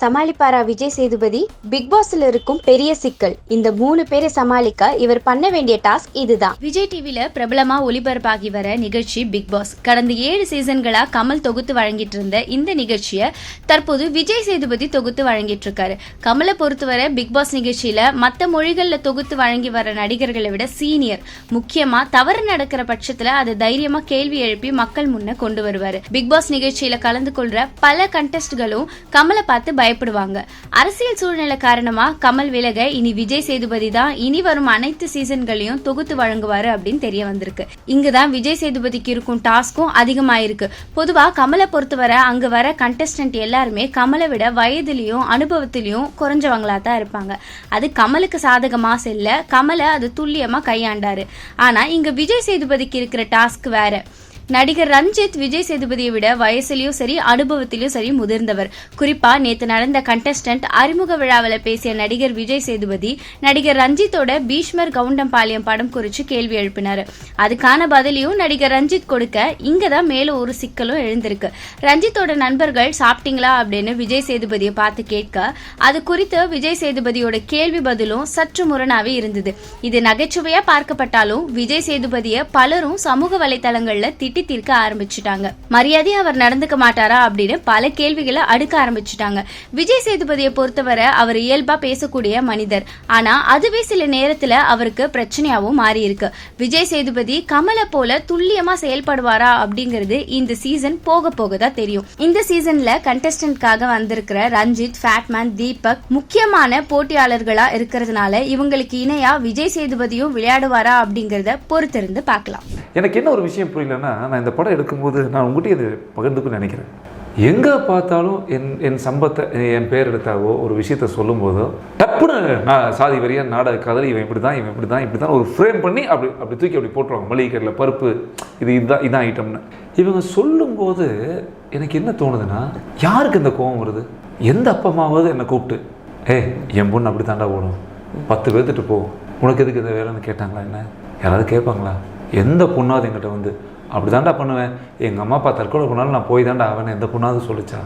சமாளிப்பாரா Vijay Sethupathi? Big பாஸ்ல இருக்கும் பெரிய சிக்கல். இந்த மூணு பேரை சமாளிக்க இவர் பண்ண வேண்டிய டாஸ்க் இதுதான். விஜய் டிவில பிரபலமா ஒளிபரப்பாகி வர நிகழ்ச்சி பிக் பாஸ் கடந்த ஏழு சீசன்களா கமல் தொகுத்து வழங்கிட்டு இருந்த இந்த நிகழ்ச்சியை தற்போது விஜய் சேதுபதி தொகுத்து வழங்கிட்டு இருக்காரு கமலை பொறுத்தவரை பிக் பாஸ் நிகழ்ச்சியில மத்த மொழிகள்ல தொகுத்து வழங்கி வர நடிகர்களை விட சீனியர் முக்கியமா தவறு நடக்கிற பட்சத்துல அதை தைரியமா கேள்வி எழுப்பி மக்கள் முன்ன கொண்டு வருவாரு. பிக் பாஸ் நிகழ்ச்சியில கலந்து கொள்ற பல கண்டெஸ்ட்களும் கமலை பார்த்து பயப்படுவாங்க. அரசியல் சூழ்நிலை காரணமா கமல் விலக இனி விஜய் சேதுபதி தான் இனி வரும் அனைத்து சீசன்களையும் தொகுத்து வழங்குவாரு அப்படின்னு தெரிய வந்திருக்கு. இங்குதான் விஜய் சேதுபதிக்கு இருக்கும் டாஸ்க்கும் அதிகமாயிருக்கு. பொதுவா கமலை பொறுத்தவரை அங்க வர கண்டஸ்டன்ட் எல்லாருமே கமலை விட வயதிலையும் அனுபவத்திலையும் குறைஞ்சவங்களா தான் இருப்பாங்க. அது கமலுக்கு சாதகமா செல்ல கமலை அது துல்லியமா கையாண்டாரு. ஆனா இங்க விஜய் சேதுபதிக்கு இருக்கிற டாஸ்க் வேற. நடிகர் ரஞ்சித் விஜய் சேதுபதியை விட வயசுலயும் சரி அனுபவத்திலும் சரி முதிர்ந்தவர். குறிப்பா நேத்து நடந்த கண்டஸ்டன்ட் அறிமுக விழாவில் பேசிய நடிகர் விஜய் சேதுபதி நடிகர் ரஞ்சித்தோட பீஷ்மர் கவுண்டம்பாளையம் படம் குறித்து கேள்வி எழுப்பினார். அதுக்கான பதிலையும் நடிகர் ரஞ்சித் கொடுக்க இங்கே தான் மேலும் ஒரு சிக்கலும் எழுந்திருக்கு. ரஞ்சித்தோட நண்பர்கள் சாப்பிட்டீங்களா? அப்படின்னு விஜய் சேதுபதியை பார்த்து கேட்க அது குறித்து விஜய் சேதுபதியோட கேள்வி பதிலும் சற்று முரணாவே இருந்தது. இது நகைச்சுவையா பார்க்கப்பட்டாலும் விஜய் சேதுபதியை பலரும் சமூக வலைதளங்கள்ல திட்டி தீர்க்க ஆரம்பிச்சுட்டாங்க. மரியாதை அவர் நடந்துக்க மாட்டாரா அப்படின்னு பல கேள்விகளை அடுக்க ஆரம்பிச்சுட்டாங்க. விஜய் சேதுபதியை பொறுத்தவரை அவர் இயல்பா பேசக்கூடிய மனிதர். ஆனா அதுவே சில நேரத்துல அவருக்கு பிரச்சனையாவும் மாறி இருக்கு விஜய் சேதுபதி கமலை போல துல்லியமா செயல்படுவாரா அப்படிங்கிறது இந்த சீசன் போக போக தான் தெரியும். இந்த சீசன்ல கண்டஸ்டன்ட்காக வந்திருக்கிற ரஞ்சித் ஃபேட்மேன் தீபக் முக்கியமான போட்டியாளர்களா இருக்கிறதுனால இவங்களுக்கு இணையா விஜய் சேதுபதியும் விளையாடுவாரா அப்படிங்கறத பொறுத்திருந்து பார்க்கலாம். எனக்கு என்ன ஒரு விஷயம் புரியலன்னா நான் இந்த படம் எடுக்கும்போது நான் உங்கள்கிட்ட இதை பகிர்ந்துக்குன்னு நினைக்கிறேன். எங்கே பார்த்தாலும் என் என் சம்பத்தை என் பேர் எடுத்தாவோ ஒரு விஷயத்த சொல்லும்போதோ டப்புன்னு நான் சாதி வரியா நாடக கதறி இவன் இப்படி தான் இவன் இப்படி தான் இப்படி தான் ஒரு ஃப்ரேம் பண்ணி அப்படி அப்படி தூக்கி அப்படி போட்டுருவாங்க. மளிகை கடையில் பருப்பு இது இதுதான் இதான் ஐட்டம்னு இவங்க சொல்லும்போது எனக்கு என்ன தோணுதுன்னா யாருக்கு இந்த கோபம் வருது? எந்த அப்பா அம்மாவது என்னை கூப்பிட்டு ஏ என் பொண்ணு அப்படி தாண்டா ஓடும். பத்து பேர்த்துட்டு போ. உனக்கு எதுக்கு இந்த வேலைன்னு கேட்டாங்களா என்ன? யாராவது கேட்பாங்களா? எந்த பொண்ணாவது என்கிட்ட வந்து அப்படி தாண்டா பண்ணுவேன். எங்கள் அம்மா அப்பா தற்கொலை பண்ணாலும் நான் போய் தாண்டா அவன் எந்த பொண்ணாவது சொல்லிச்சா?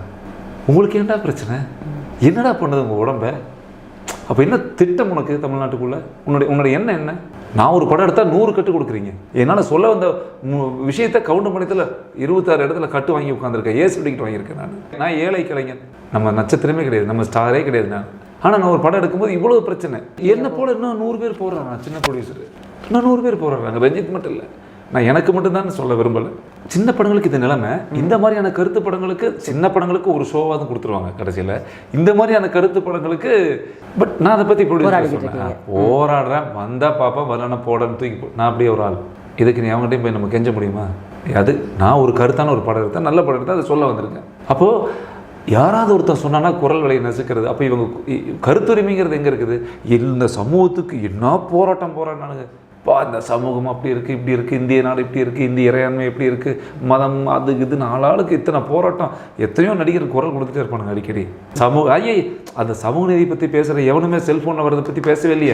உங்களுக்கு ஏன்டா பிரச்சனை? என்னடா பண்ணுது உங்கள் உடம்ப? அப்போ என்ன திட்டம் உனக்கு தமிழ்நாட்டுக்குள்ளே? உன்னுடைய உன்னுடைய எண்ணம் என்ன? நான் ஒரு படம் எடுத்தால் நூறு கட்டு கொடுக்குறீங்க. என்னால் சொல்ல வந்த விஷயத்த விஷயத்தை கவுண்டர் பண்ணத்தில் இருபத்தாறு இடத்துல கட்டு வாங்கி உட்காந்துருக்கேன் ஏசி பிடிக்கிட்டு வாங்கியிருக்கேன் நான். நான் ஏழை கலைஞன். நம்ம நட்சத்திரமே கிடையாது. நம்ம ஸ்டாரே கிடையாது நான். ஆனால் நான் ஒரு படம் எடுக்கும்போது இவ்வளோ பிரச்சனை. என்ன போல இன்னும் நூறு பேர் போடுறாங்க நான் சின்ன ப்ரொடியூசர் இன்னும் நூறு பேர் போடுறாங்க ரஞ்சித் மட்டும் இல்லை. நான் எனக்கு மட்டும்தான் சொல்ல விரும்பல. சின்ன படங்களுக்கு இந்த நிலைமை இந்த மாதிரியான கருத்து படங்களுக்கு சின்ன படங்களுக்கு ஒரு ஷோவாக கொடுத்துருவாங்க கடைசியில். இந்த மாதிரியான கருத்து படங்களுக்கு பட் நான் அதை பற்றி சொன்னேன். போராடுறேன் வந்தா பாப்பா வரலன்னா போடன்னு தூக்கி போ- நான் அப்படியே ஒரு ஆள். இதுக்கு நீ அவங்ககிட்டயும் போய் நம்ம கெஞ்ச முடியுமா? அது நான் ஒரு கருத்தான ஒரு படம் எடுத்தேன் நல்ல படம் எடுத்தேன் அதை சொல்ல வந்திருக்கேன். அப்போது யாராவது ஒருத்தன் சொன்னானா குரல் வலையை நசுக்கிறது. அப்போ இவங்க கருத்துரிமைங்கிறது எங்கே இருக்குது? இந்த சமூகத்துக்கு என்ன போராட்டம் போராடினானுங்க? பா இந்த சமூகம் அப்படி இருக்குது இப்படி இருக்குது இந்திய நாடு இப்படி இருக்குது இந்திய இறையாண்மை எப்படி இருக்குது மதம் அது இது ஆளுக்கு இத்தனை போராட்டம். எத்தனையோ நடிகர் குரல் கொடுத்துட்டே இருப்பானுங்க அடிக்கடி. சமூக ஐயே அந்த சமூக நீதி பற்றி பேசுகிற எவனுமே செல்ஃபோனில் வரதை பற்றி பேசவே இல்லையே.